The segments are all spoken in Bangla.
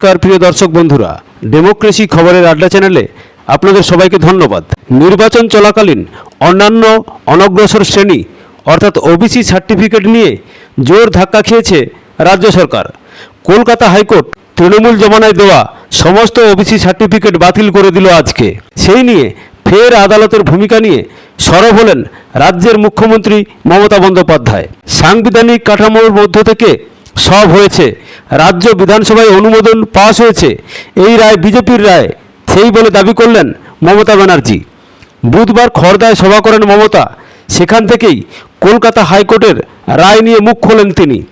নমস্কার, প্রিয় দর্শক বন্ধুরা। ডেমোক্রেসি খবরের আড্ডা চ্যানেলে আপনাদের সবাইকে ধন্যবাদ। নির্বাচন চলাকালীন অন্যান্য অনগ্রসর শ্রেণি, অর্থাৎ ওবিসি সার্টিফিকেট নিয়ে জোর ধাক্কা খেয়েছে রাজ্য সরকার। কলকাতা হাইকোর্ট তৃণমূল জমানায় দেওয়া সমস্ত ওবিসি সার্টিফিকেট বাতিল করে দিল আজকে। সেই নিয়ে ফের আদালতের ভূমিকা নিয়ে সরব হলেন রাজ্যের মুখ্যমন্ত্রী মমতা বন্দ্যোপাধ্যায়। সাংবিধানিক কাঠামোর মধ্য থেকে সব হয়েছে। রাজ্য বিধানসভায় অনুমোদন পাশ হয়েছে। এই রায় বিজেপির রায়, সেই বলে দাবি করলেন মমতা ব্যানার্জি। বুধবার খড়দায় সভা করেন মমতা। সেখান থেকেই কলকাতা হাইকোর্টের রায় নিয়ে মুখ খোলেন তিনি।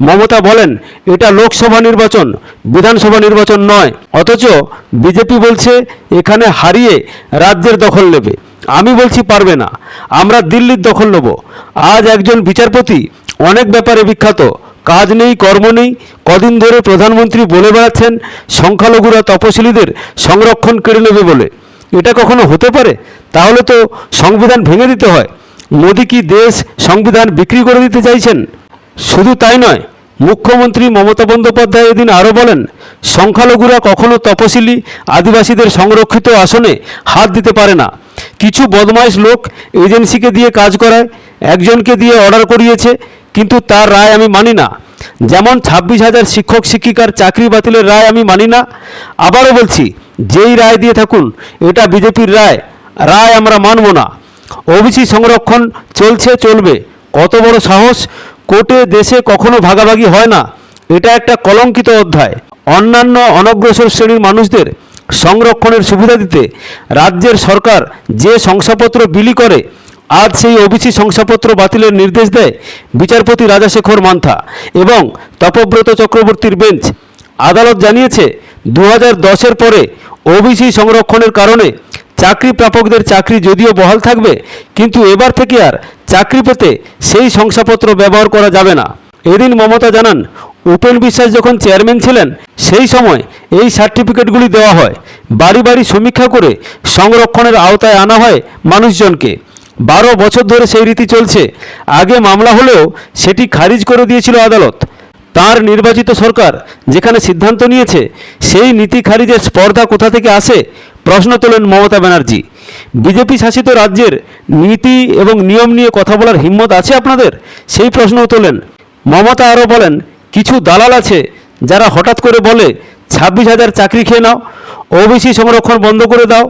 মমতা বলেন, এটা লোকসভা নির্বাচন, বিধানসভা নির্বাচন নয়। অথচ বিজেপি বলছে এখানে হারিয়ে রাজ্যের দখল নেবে। আমি বলছি পারবে না। আমরা দিল্লির দখল নেব। আজ একজন বিচারপতি অনেক ব্যাপারে বিখ্যাত। কাজ নেই, কর্ম নেই। কদিন ধরে প্রধানমন্ত্রী বলে বেড়াচ্ছেন, সংখ্যালঘুরা তপশিলীদের সংরক্ষণ কেড়ে নেবে বলে। এটা কখনো হতে পারে? তাহলে তো সংবিধান ভেঙে দিতে হয়। মোদী কি দেশ সংবিধান বিক্রি করে দিতে চাইছেন? শুধু তাই নয়, মুখ্যমন্ত্রী মমতা বন্দ্যোপাধ্যায় এদিন আরও বলেন, সংখ্যালঘুরা কখনো তপশিলি আদিবাসীদের সংরক্ষিত আসনে হাত দিতে পারে না। কিছু বদমাইশ লোক এজেন্সিকে দিয়ে কাজ করায়, একজনকে দিয়ে অর্ডার করিয়েছে কিন্তু তার রায় আমি মানি না। যেমন ছাব্বিশ হাজার শিক্ষক, শিক্ষিকার চাকরি বাতিলের রায় আমি মানি না। আবারও বলছি, যেই রায় দিয়ে থাকুন, এটা বিজেপির রায় রায় আমরা মানব না। ওবিসি সংরক্ষণ চলছে, চলবে। কত বড় সাহস, কোর্টে, দেশে কখনো ভাগাভাগি হয় না। এটা একটা কলঙ্কিত অধ্যায়। অন্যান্য অনগ্রসর শ্রেণির মানুষদের সংরক্ষণের সুবিধা দিতে রাজ্যের সরকার যে শংসাপত্র বিলি করে আজ সেই ওবিসি শংসাপত্র বাতিলের নির্দেশ দেয় বিচারপতি রাজাশেখর মান্থা এবং তপব্রত চক্রবর্তীর বেঞ্চ। আদালত জানিয়েছে দু হাজার পরে ওবিসি সংরক্ষণের কারণে চাকরি প্রাপকদের চাকরি যদিও বহাল থাকবে, কিন্তু এবার থেকে আর চাকরি পেতে সেই শংসাপত্র ব্যবহার করা যাবে না। এদিন মমতা জানান, উপেন বিশ্বাস যখন চেয়ারম্যান ছিলেন, সেই সময় এই সার্টিফিকেটগুলি দেওয়া হয়। বাড়ি বাড়ি সমীক্ষা করে সংরক্ষণের আওতায় আনা হয় মানুষজনকে। বারো বছর ধরে সেই রীতি চলছে। আগে মামলা হলেও সেটি খারিজ করে দিয়েছিল আদালত। তার নির্বাচিত সরকার যেখানে সিদ্ধান্ত নিয়েছে, সেই নীতি খারিজের স্পর্ধা কোথা থেকে আসে? প্রশ্ন তোলেন মমতা ব্যানার্জি। বিজেপি শাসিত রাজ্যের নীতি এবং নিয়ম নিয়ে কথা বলার হিম্মত আছে আপনাদের? সেই প্রশ্নও তোলেন। মমতা আরও বলেন, কিছু দালাল আছে যারা হঠাৎ করে বলে, ছাব্বিশ হাজার চাকরি খেয়ে নাও, ওবিসি সংরক্ষণ বন্ধ করে দাও,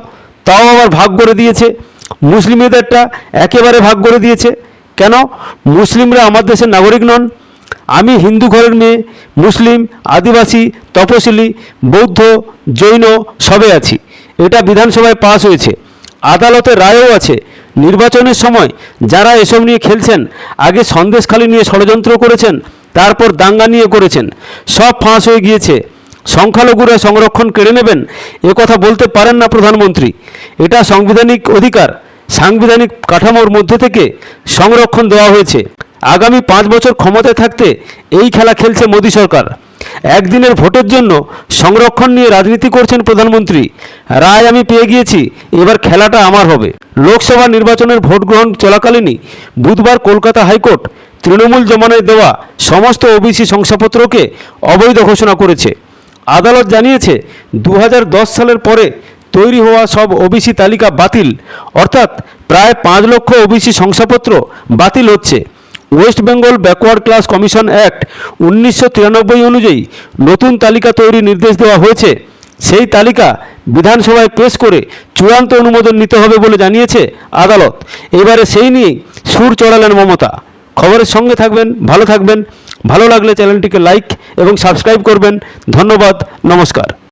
তাও আবার ভাগ করে দিয়েছে। মুসলিমদেরটা একেবারে ভাগ করে দিয়েছে। কেন? মুসলিমরা আমার দেশের নাগরিক নন। আমি হিন্দু ঘরের মেয়ে, মুসলিম, আদিবাসী, তপশিলি, বৌদ্ধ, জৈন সবে আছি। এটা বিধানসভায় পাস হয়েছে। আদালতের রায়ও আছে। নির্বাচনের সময় যারা এসব নিয়ে খেলছেন, আগে সন্দেশখালি নিয়ে ষড়যন্ত্র করেছেন, তারপর দাঙ্গা নিয়ে করেছেন, সব ফাঁস হয়ে গিয়েছে। সংখ্যালঘুরা সংরক্ষণ কেড়ে নেবেন? এ কথা বলতে পারেন না প্রধানমন্ত্রী। এটা সাংবিধানিক অধিকার, সাংবিধানিক কাঠামোর মধ্যে থেকে সংরক্ষণ দেওয়া হয়েছে। আগামী পাঁচ বছর ক্ষমতায় থাকতে এই খেলা খেলছে মোদী সরকার। একদিনের ভোটের জন্য সংরক্ষণ নিয়ে রাজনীতি করছেন প্রধানমন্ত্রী। রায় আমি পেয়ে গিয়েছি, এবার খেলাটা আমার হবে। লোকসভা নির্বাচনের ভোট গ্রহণ চলাকালীনই বুধবার কলকাতা হাইকোর্ট তৃণমূল জমানায় দেওয়া সমস্ত ওবিসি শংসাপত্রকে অবৈধ ঘোষণা করেছে। আদালত জানিয়েছে দু হাজার দশ সালের পরে তৈরি হওয়া সব ওবিসি তালিকা বাতিল। অর্থাৎ প্রায় পাঁচ লক্ষ ওবিসি শংসাপত্র বাতিল হচ্ছে। West Bengal backward class commission act উনিশশো তিরানব্বই অনুযায়ী নতুন তালিকা তৈরির নির্দেশ দেওয়া হয়েছে। সেই তালিকা বিধানসভায় পেশ করে চূড়ান্ত অনুমোদন নিতে হবে বলে জানিয়েছে আদালত। এবারে সেই নিয়ে সুর চড়ালেন মমতা। খবরের সঙ্গে থাকবেন, ভালো থাকবেন। ভালো লাগলে চ্যানেলটিকে লাইক এবং সাবস্ক্রাইব করবেন। ধন্যবাদ নমস্কার।